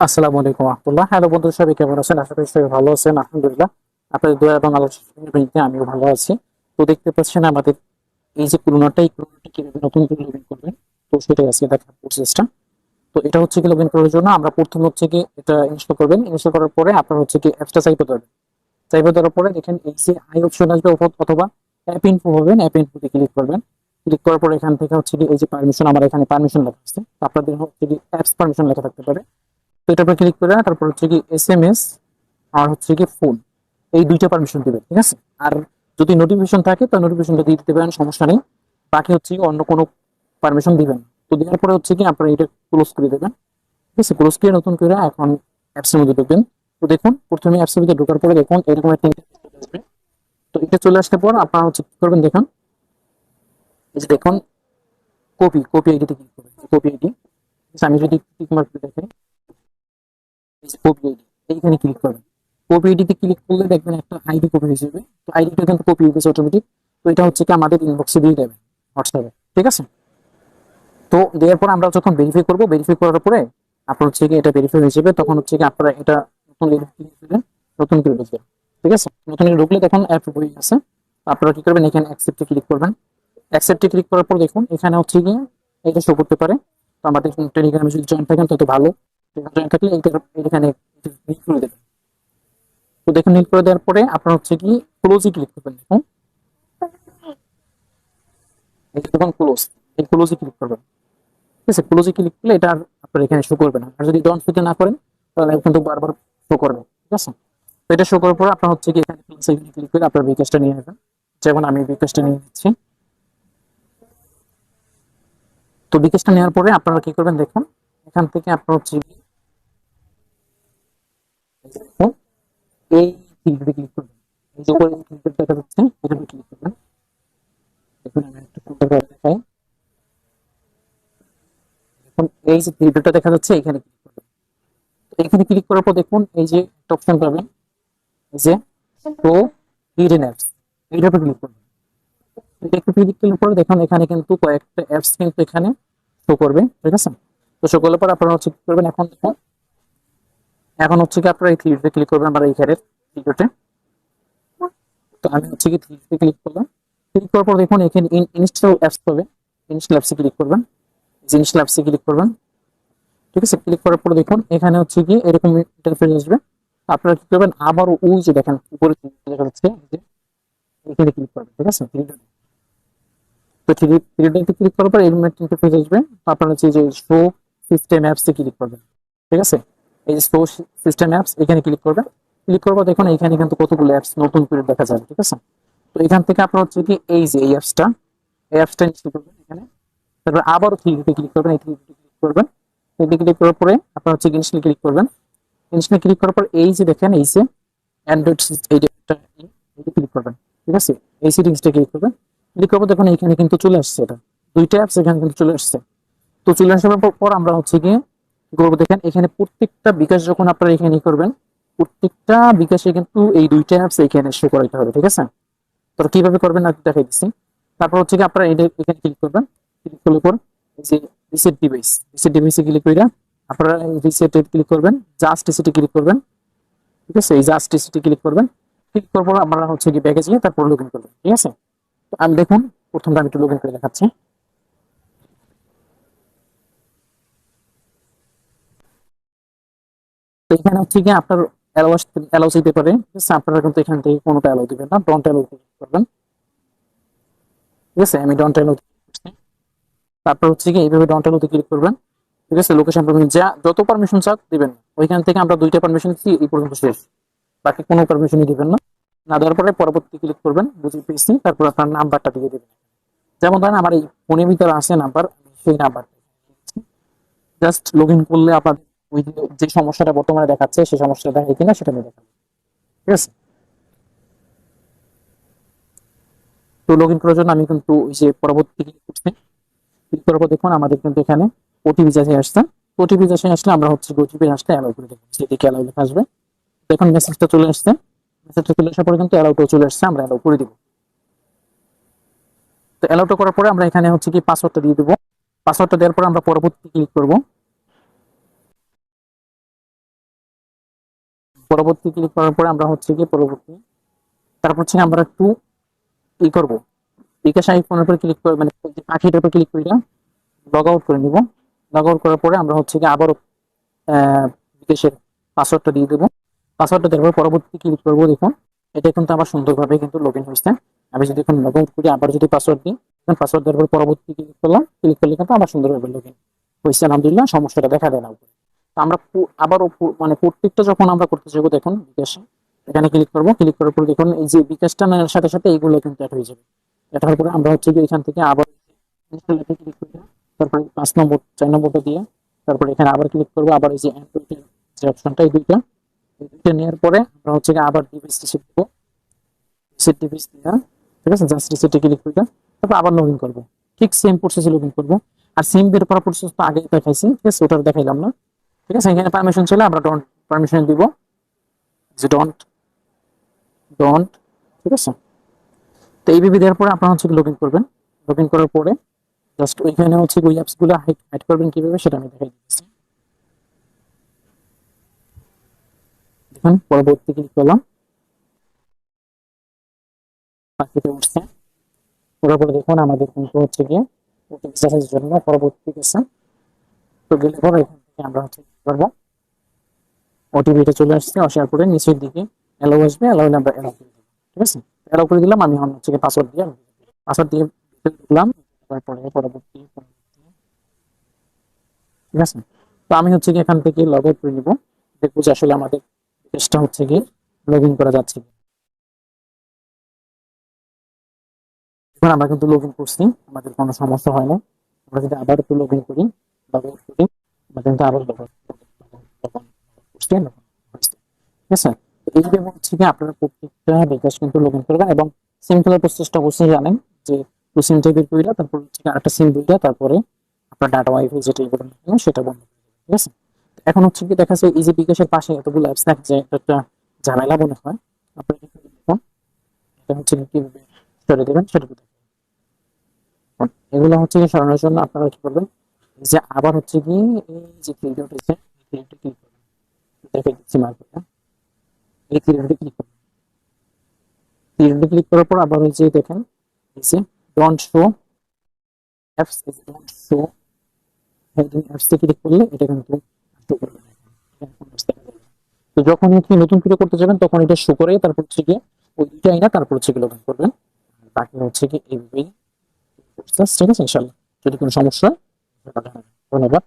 আসসালামু আলাইকুম রহমতুল্লাহ। হ্যালো বন্ধু সবাই কেমন আছেন? আশা করি সবাই ভালো আছেন, আলহামদুলিল্লাহ। আপনাদের এবং আলোচনা আমিও ভালো আছি। তো দেখতে পাচ্ছেন আমাদের এই যে এই কীভাবে নতুন করে লগ করবেন? তো সেটাই আজকে দেখার প্রসেসটা তো এটা হচ্ছে কি লগ করার জন্য আমরা প্রথম হচ্ছে কি এটা ইনস্টল করবেন। ইনস্টল করার পরে আপনার হচ্ছে কি অ্যাপসটা চাইতে ধরবেন। চাইতে দেওয়ার পরে দেখেন এই যে আই অপশন আসবে অথবা- অ্যাপ ইনফো হবেন অ্যাপ ইনফোতে ক্লিক করবেন। ক্লিক করার পরে এখান থেকে হচ্ছে কি এই যে পারমিশন আমার এখানে পারমিশন লেখা আছে। আপনাদের হচ্ছে কি অ্যাপস পারমিশন লেখা থাকতে পারে। তো উপর ক্লিক করে তারপর হচ্ছে কি এস এম এস আর হচ্ছে কি ফোন এই দুইটা পারমিশন দিবেন, ঠিক আছে? আর যদি নোটিফিকেশন থাকে, তো নোটিফিকেশনটা দিয়ে দিতে পারেন, সমস্যা নেই। বাকি হচ্ছে কি অন্য কোনো পারমিশন দিবেন তো দেওয়ার পরে হচ্ছে কি আপনারা এটা ক্লোজ করে দেবেন। ঠিক আছে? ক্লোজ করে নতুন করে এখন অ্যাপসের মধ্যে ঢুকবেন। তো দেখুন, প্রথমে অ্যাপসের মধ্যে ঢোকার পরে দেখুন, এরকম একটা তো এটা চলে আসতে পর আপনারা হচ্ছে কি করবেন, দেখুন। এই যে দেখুন কপি কপি আইডিতে ক্লিক করবেন। কপি আইডি আমি যদি টিক মার্ক দেখাই কপি আইডি এইখানে ক্লিক করবেন কপি আইডিতে ক্লিক করলে দেখবেন একটা আইডি কপি হয়ে যাবে। তো আইডিটা কিন্তু কপি হয়ে গেছে অটোমেটিক তো এটা হচ্ছে কি আমাদের ইনবক্সে দিয়ে দেবেন হোয়াটসঅ্যাপে ঠিক আছে? তো দেওয়ার পর আমরা যখন ভেরিফাই করব ভেরিফাই করার পরে আপনার হচ্ছে কি এটা ভেরিফাই হয়ে যাবে। তখন হচ্ছে কি আপনারা এটা নতুন নতুন করে ঢুকবেন। ঠিক আছে? নতুন করে ঢুকলে তখন অ্যাপ হয়ে গেছে আপনারা কি করবেন? এখানে অ্যাকসেপ্টে ক্লিক করবেন। অ্যাকসেপ্টে ক্লিক করার পর দেখুন, এখানে হচ্ছে গিয়ে এটা শো করতে পারে। তো আমাদের টেলিগ্রামে যদি জয়েন থাকেন, তত ভালো। এটা আর শো যদি ডন ফিতে না করেন, তাহলে কিন্তু বারবার শো করবে। ঠিক আছে? তো এটা শো করার পর আপনার হচ্ছে কি, এখানে ক্লিক করে আপনার বিকাশটা নিয়ে নেবেন যেমন আমি বিকাশটা নিয়ে নিচ্ছি। তো বিকাশটা নেওয়ার পরে আপনারা কি করবেন দেখুন, এখান থেকে আপনার হচ্ছে কি এই যে দেখুন, এই ফিল্ডে ক্লিক করবেন। এই যে উপরে ফিল্টার দেখা যাচ্ছে ক্লিক করবেন। আমি একটু দেখাই। এই যে দেখা যাচ্ছে, এখানে ক্লিক করবেন। এখানে ক্লিক করার পর দেখুন, এই যে একটা অপশন পাবেন। এই যে শো হিডেন অ্যাপস এইটার ক্লিক করবেন। একটু ক্লিক পরে দেখুন, এখানে কিন্তু কয়েকটা অ্যাপস কিন্তু এখানে শো করবে, ঠিক আছে? তো শো করলে পরে আপনারা হচ্ছে কি করবেন, এখন দেখুন এখন হচ্ছে কি আপনারা এই থ্রিতে ক্লিক করবেন আমার এইখানে ভিডিওতে তো আমি হচ্ছে কি থ্রিতে ক্লিক করলাম। ক্লিক করার পর দেখুন এখানে ইনস্টল অ্যাপস পাবে। ইনস্টল অ্যাপসে ক্লিক করবেন। ইনস্টল অ্যাপসে ক্লিক করবেন। ঠিক আছে? ক্লিক করার পর দেখুন এখানে হচ্ছে কি এরকম ইন্টারফেস আসবে। আপনারা কি করবেন? আবার ওই যে দেখেন উপরে দেখা যাচ্ছে যে এখানে ক্লিক করবেন। ঠিক আছে? তো। থ্রি থ্রিতে ক্লিক করার পর একটা ইন্টারফেস আসবে। আপনারা হচ্ছে যে শো সিস্টেম অ্যাপসে ক্লিক করবেন। ঠিক আছে? এই শো সিস্টেম অ্যাপস এখানে ক্লিক করবেন। ক্লিক করব, দেখুন এখানে কিন্তু কতগুলো অ্যাপস নতুন করে দেখা যায় ঠিক আছে? তো এখান থেকে আপনার হচ্ছে কি, এই যে এই অ্যাপসটা এই অ্যাপসটা ইনস্টল করবেন এখানে। তারপর আবারও থ্রিতে ক্লিক করবেন, এই থ্রিতে ক্লিক করবেন। থ্রিতে ক্লিক করার পরে আপনার হচ্ছে ইনস্টল ক্লিক করবেন। ইনস্টল ক্লিক করার পর এই যে দেখেন, এই যে অ্যান্ড্রয়েড এই এইটা ক্লিক করবেন, ঠিক আছে? এই সেটিংসটা ক্লিক করবেন। ক্লিক করব দেখুন এখানে কিন্তু চলে আসছে এটা। দুইটা অ্যাপস এখানে কিন্তু চলে আসছে। তো চলে আসার পর আমরা হচ্ছে গিয়ে করব দেখেন, এখানে প্রত্যেকটা বিকাশ যখন আপনারা এখানে করবেন, প্রত্যেকটা বিকাশে কিন্তু এই দুইটা অ্যাপস এখানে শো করাইতে হবে, ঠিক আছে? তো কীভাবে করবেন আমি দেখাই দিচ্ছি। তারপর হচ্ছে কি আপনারা এটা এখানে ক্লিক করবেন ক্লিক করলে পর যে রিসেট ডিভাইস রিসেট ডিভাইসে ক্লিক করে আপনারা রিসেটে ক্লিক করবেন জাস্ট রিসেটে ক্লিক করবেন, ঠিক আছে? এই জাস্ট রিসেটে ক্লিক করবেন ক্লিক করার পর আপনারা হচ্ছে কি ব্যাগে গিয়ে তারপর লগ ইন করবেন, ঠিক আছে? তো আমি দেখুন, প্রথমটা আমি একটু লগ ইন করে দেখাচ্ছি। এখানে হচ্ছে কি আপনার অ্যালাউ অ্যালাউ দিতে পারে। আপনারা কিন্তু এখান থেকে কোনোটা অ্যালাউ দিবেন না। ডন্ট অ্যালাউ করবেন। ঠিক আছে? আমি ডন্ট অ্যালাউ তারপর হচ্ছে কি এইভাবে ডন্ট অ্যালাউতে ক্লিক করবেন। ঠিক আছে? লোকেশন পারমিশন যা যত পারমিশন চাক দিবেন। ওইখান থেকে আমরা দুইটা পারমিশন দিচ্ছি, এই পর্যন্ত শেষ। বাকি কোনো পারমিশনই দিবেন না। না দেওয়ার পরে পরবর্তী ক্লিক করবেন, বুঝে পেয়েছি। তারপর আপনার নাম্বারটা দিয়ে দেবেন। যেমন ধরেন আমার এই ফোনের ভিতরে আছে নাম্বার সেই নাম্বারটা জাস্ট লগ ইন করলে আপনার যে- সমস্যাটা বর্তমানে দেখাচ্ছে সেই সমস্যাটা দেখে কিনা সেটা আমি দেখাবো। ঠিক আছে? তো লগ ইন করার জন্য আমি কিন্তু ওই যে পরবর্তী ক্লিক করছি। ক্লিক করার পর দেখুন, আমাদের কিন্তু এখানে ওটিপি যাচাই আসছে। ওটিপি যাচাই আসলে আমরা হচ্ছে ওটিপি আসলে অ্যালাউ করে দেবো। সেদিকে অ্যালাউ লেখা আসবে। দেখুন মেসেজটা চলে আসছে। মেসেজটা চলে আসার পরে কিন্তু অ্যালাউটাও চলে আসছে, আমরা অ্যালাউ করে দিব। তো অ্যালাউটা করার পরে আমরা এখানে হচ্ছে কি পাসওয়ার্ডটা দিয়ে দেবো। পাসওয়ার্ডটা দেওয়ার পরে আমরা পরবর্তী ক্লিক করব। পরবর্তী ক্লিক করার পরে আমরা হচ্ছে কি পরবর্তী, তারপর হচ্ছে আমরা একটু ই করব। বিকাশ ক্লিক করে মানে ক্লিক লগ আউট করে নিব। লগ আউট করার পরে আমরা হচ্ছে বিকাশের পাসওয়ার্ডটা দিয়ে দেবো। পাসওয়ার্ডটা দেওয়ার পর পরবর্তী ক্লিক করব, দেখুন। এটা কিন্তু আবার সুন্দরভাবে কিন্তু লগ আমি যদি এখন লগ আউট করি, আবার যদি পাসওয়ার্ড দিই পাসওয়ার্ড দেওয়ার পর পরবর্তী ক্লিক করলাম ক্লিক করলে কিন্তু আবার সুন্দরভাবে লগ ইন আলহামদুলিল্লাহ, সমস্যাটা দেখা দেয় না আমরা আবারও মানে প্রত্যেকটা যখন আমরা করতে যাব দেখুন বিকাশে, এখানে ক্লিক করব ক্লিক করার পর দেখুন এই যে বিকাশটা নেওয়ার সাথে সাথে এইগুলো কিন্তু অ্যাড হয়ে যাবে। অ্যাড হওয়ার পরে আমরা হচ্ছে এখান থেকে আবার ক্লিক করি তারপরে পাঁচ নম্বর, চার নম্বরটা দিয়ে তারপরে এখানে আবার ক্লিক করব, আবার এই যে অ্যান্ড্রয়েডের যে অপশনটা এই দুইটা। এই দুইটা নেওয়ার পরে আমরা হচ্ছে আবার ডিভাইস রিসেট দেবো রিসেট ডিভাইস দিয়ে, ঠিক আছে? জাস্ট রিসেটে ক্লিক করে তারপর আবার লগ ইন করব। ঠিক সেম প্রসেসে লগ ইন করব। আর সিম বের করার প্রসেস তো আগে দেখাইছি, ঠিক আছে? ওটা দেখাইলাম না। ঠিক আছে, এখানে পারমিশন ছিল আমরা ডন্ট পারমিশন দিব। যে ডন্ট ডন্ট ঠিক আছে? তো এইভাবে দেওয়ার পরে আপনারা হচ্ছে লগ ইন করবেন। লগ ইন করার পরে জাস্ট ওইখানে হচ্ছে ওই অ্যাপসগুলো হাইড হাইড করবেন কীভাবে সেটা আমি দেখাই দিচ্ছি। দেখুন, পরবর্তী ক্লিক করলাম। পাখিতে উঠছে। ওটার পরে দেখুন, আমাদের কিন্তু হচ্ছে গিয়ে জন্য পরবর্তী গেছে তো গেলে পরে আমরা হচ্ছে কি করব? ওটিপিটা চলে আসছে, আসার পরে নিচের দিকে অ্যালাউ আসবে অ্যালাউ হলে আমরা অ্যালাউ করে ঠিক আছে? অ্যালাউ করে দিলাম, আমি অন্য হচ্ছে পাসওয়ার্ড দিয়ে পাসওয়ার্ড দিয়ে দিলাম। তারপরে পরবর্তী। ঠিক আছে? তো আমি হচ্ছে কি এখান থেকে লগ আউট করে নিব। দেখব যে আসলে আমাদের পেজটা হচ্ছে কি লগ ইন করা যাচ্ছে। এখন আমরা কিন্তু লগ ইন করছি, আমাদের কোনো সমস্যা হয় না। আমরা যদি আবার একটু লগ ইন করি লগ আউট করি কিন্তু। ঠিক আছে হচ্ছে কি আপনারা প্রত্যেকটা বিকাশ কিন্তু লগ ইন করবেন এবং প্রসেসটা অবশ্যই জানেন যে থেকে কইরা তারপর হচ্ছে আরেকটা সিম তারপরে আপনার ডাটা ওয়াইফাই যেটা সেটা বন্ধ ঠিক আছে এখন হচ্ছে কি দেখা যাচ্ছে যে বিকাশের পাশে এতগুলো অ্যাপস থাকে যে একটা ঝামেলা মনে হয় আপনি এটা হচ্ছে কীভাবে সরে দেবেন সেটা এগুলো হচ্ছে সরানোর জন্য আপনারা কি করবেন যে আবার হচ্ছে কি এই যে এই ক্লিক দেখে দিচ্ছি মার্কেটটা এই ক্লিক ক্লিক করার পর আবার দেখেন show apps show hidden apps click করলে এটা কিন্তু show করবে। তো যখন আপনি নতুন ভিডিও করতে যাবেন, তখন এটা শো করে তারপর হচ্ছে গিয়ে ওই দুইটা আইনা তারপর হচ্ছে কি লগ করবেন। বাকি হচ্ছে কি এইভাবেই ঠিক আছে ইনশাল্লাহ যদি কোনো সমস্যা হয় সেটা জানাবেন। ধন্যবাদ